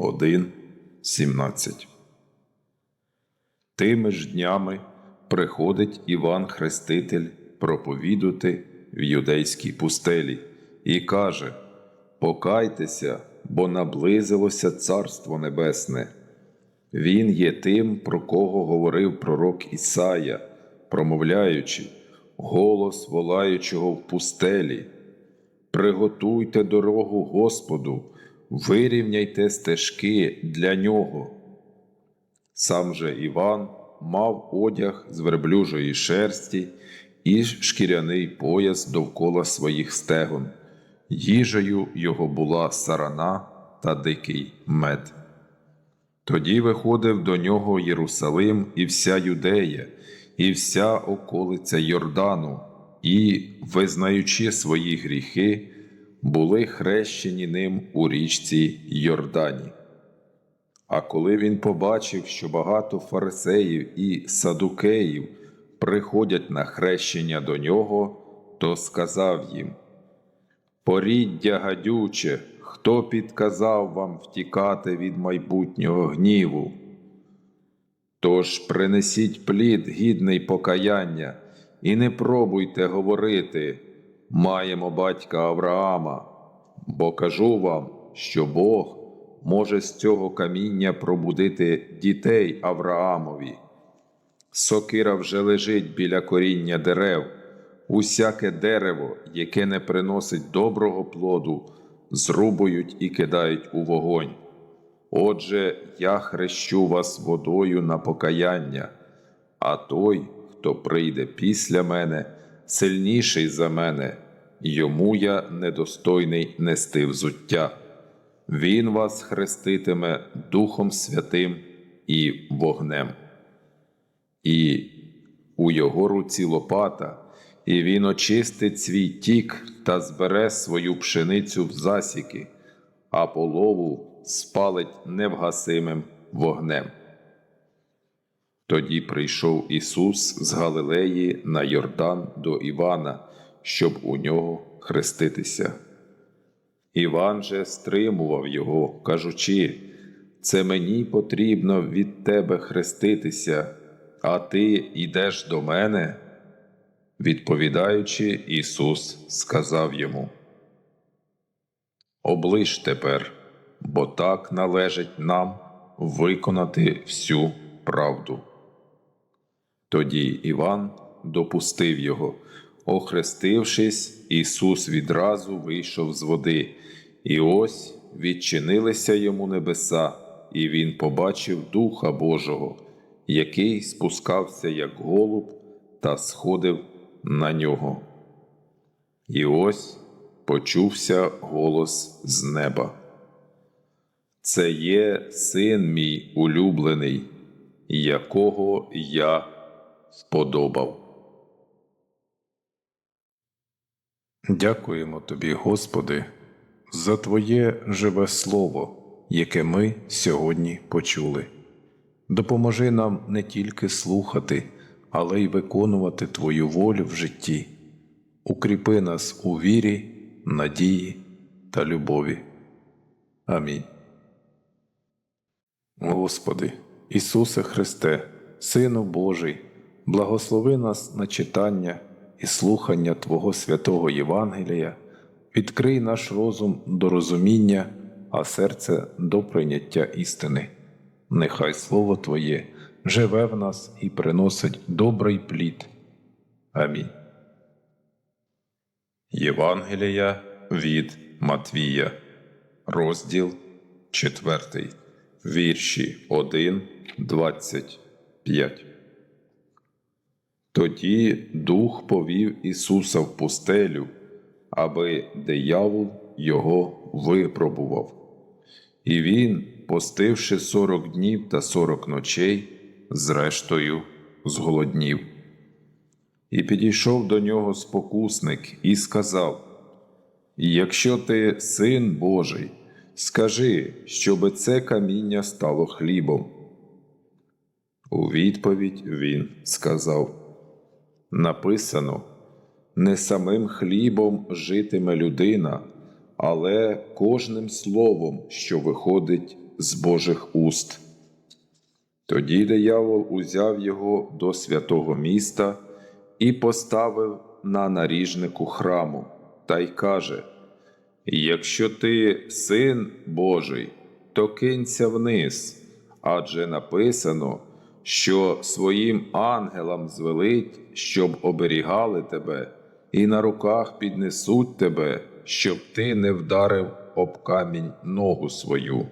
1, 17. Тими ж днями приходить Іван Хреститель проповідати в юдейській пустелі і каже: Покайтеся, бо наблизилося Царство Небесне. Він є тим, про кого говорив пророк Ісая, промовляючи, голос волаючого в пустелі. Приготуйте дорогу Господу, вирівняйте стежки для нього. Сам же Іван мав одяг з верблюжої шерсті і шкіряний пояс довкола своїх стегон. Їжею його була сарана та дикий мед. Тоді виходив до нього Єрусалим і вся Юдея, і вся околиця Йордану, і, визнаючи свої гріхи, були хрещені ним у річці Йордані. А коли він побачив, що багато фарисеїв і садукеїв приходять на хрещення до нього, то сказав їм: Поріддя гадюче, хто підказав вам втікати від майбутнього гніву? Тож принесіть плід гідний покаяння, і не пробуйте говорити, маємо батька Авраама, бо кажу вам, що Бог може з цього каміння пробудити дітей Авраамові. Сокира вже лежить біля коріння дерев, усяке дерево, яке не приносить доброго плоду, зрубують і кидають у вогонь. Отже, я хрещу вас водою на покаяння, а той, хто прийде після мене, сильніший за мене, йому я недостойний нести взуття. Він вас хреститиме Духом Святим і вогнем. І у його руці лопата, і він очистить свій тік та збере свою пшеницю в засіки, а полову спалить невгасимим вогнем. Тоді прийшов Ісус з Галилеї на Йордан до Івана, щоб у нього хреститися. Іван же стримував його, кажучи, це мені потрібно від тебе хреститися, а ти йдеш до мене. Відповідаючи, Ісус сказав йому: Оближ тепер, бо так належить нам виконати всю правду. Тоді Іван допустив його. Охрестившись, Ісус відразу вийшов з води, і ось відчинилися йому небеса, і він побачив Духа Божого, який спускався, як голуб, та сходив на нього. І ось почувся голос з неба. Це є син мій улюблений, якого я сподобав. Дякуємо Тобі, Господи, за Твоє живе Слово, яке ми сьогодні почули. Допоможи нам не тільки слухати, але й виконувати Твою волю в житті. Укріпи нас у вірі, надії та любові. Амінь. Господи, Ісусе Христе, Сину Божий, благослови нас на читання і слухання Твого святого Євангелія, відкрий наш розум до розуміння, а серце до прийняття істини. Нехай Слово Твоє живе в нас і приносить добрий плід. Амінь. Євангелія від Матвія, розділ 4, вірші 1, 25. Тоді Дух повів Ісуса в пустелю, аби диявол його випробував. І він, постивши сорок днів та сорок ночей, зрештою зголоднів. І підійшов до нього спокусник і сказав: Якщо ти син Божий, скажи, щоби це каміння стало хлібом. У відповідь він сказав: Написано, не самим хлібом житиме людина, але кожним словом, що виходить з Божих уст. Тоді диявол узяв його до святого міста і поставив на наріжнику храму, та й каже: Якщо ти син Божий, то кинься вниз, адже написано, що своїм ангелам звелить, щоб оберігали тебе, і на руках піднесуть тебе, щоб ти не вдарив об камінь ногу свою.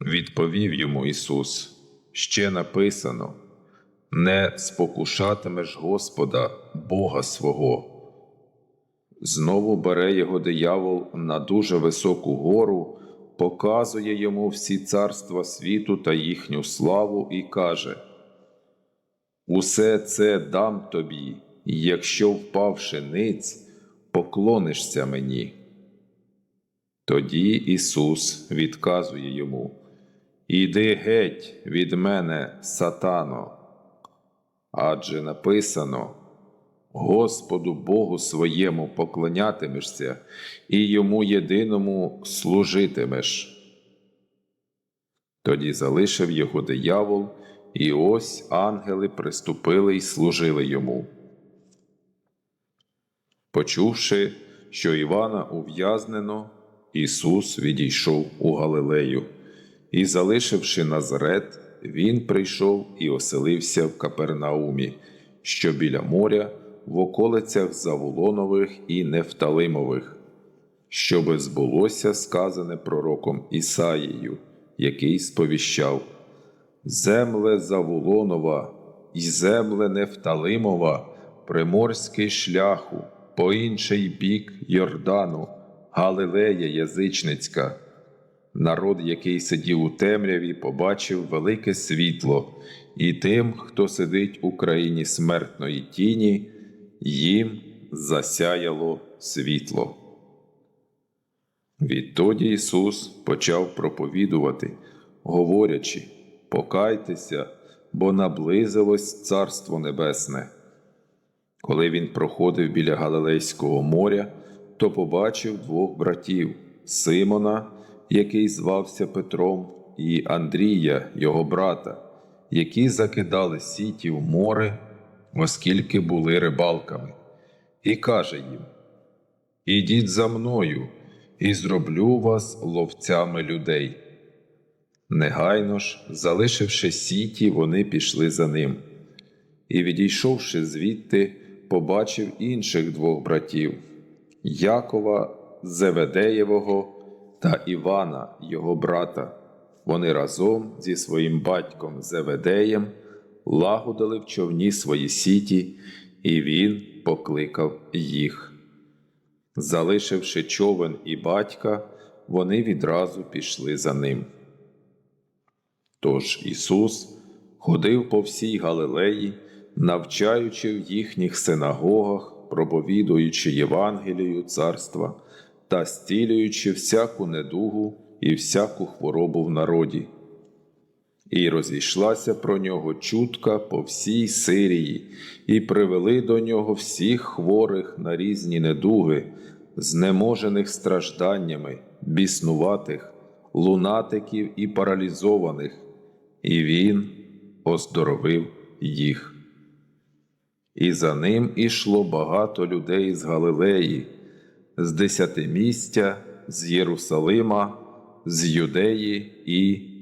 Відповів йому Ісус, ще написано: Не спокушатимеш Господа, Бога свого. Знову бере його диявол на дуже високу гору, показує йому всі царства світу та їхню славу і каже: Усе це дам тобі, якщо впавши ниць, поклонишся мені. Тоді Ісус відказує йому: Іди геть від мене, сатано. Адже написано: Господу Богу своєму поклонятимешся і йому єдиному служитимеш. Тоді залишив його диявол, і ось ангели приступили й служили йому. Почувши, що Івана ув'язнено, Ісус відійшов у Галилею, і, залишивши Назарет, Він прийшов і оселився в Капернаумі, що біля моря, в околицях Заволонових і Нефталимових, щоби збулося сказане пророком Ісаїю, який сповіщав Земле Заволонова і земле Нефталимова, приморський шляху, по інший бік Йордану, Галилея Язичницька. Народ, який сидів у темряві, побачив велике світло, і тим, хто сидить у країні смертної тіні, їм засяяло світло. Відтоді Ісус почав проповідувати, говорячи: Покайтеся, бо наблизилось Царство Небесне. Коли він проходив біля Галилейського моря, то побачив двох братів Симона, який звався Петром, і Андрія, його брата, які закидали сіті в море, оскільки були рибалками, і каже їм: Ідіть за мною, і зроблю вас ловцями людей. Негайно ж, залишивши сіті, вони пішли за ним. І, відійшовши звідти, побачив інших двох братів Якова Зеведеєвого та Івана, його брата. Вони разом зі своїм батьком Зеведеєм лагодили в човні свої сіті, і він покликав їх. Залишивши човен і батька, вони відразу пішли за ним. Тож Ісус ходив по всій Галилеї, навчаючи в їхніх синагогах, проповідуючи Євангелію царства та стілюючи всяку недугу і всяку хворобу в народі. І розійшлася про нього чутка по всій Сирії, і привели до нього всіх хворих на різні недуги, знеможених стражданнями, біснуватих, лунатиків і паралізованих, і він оздоровив їх. І за ним ішло багато людей з Галилеї, з Десятимістя, з Єрусалима, з Юдеї і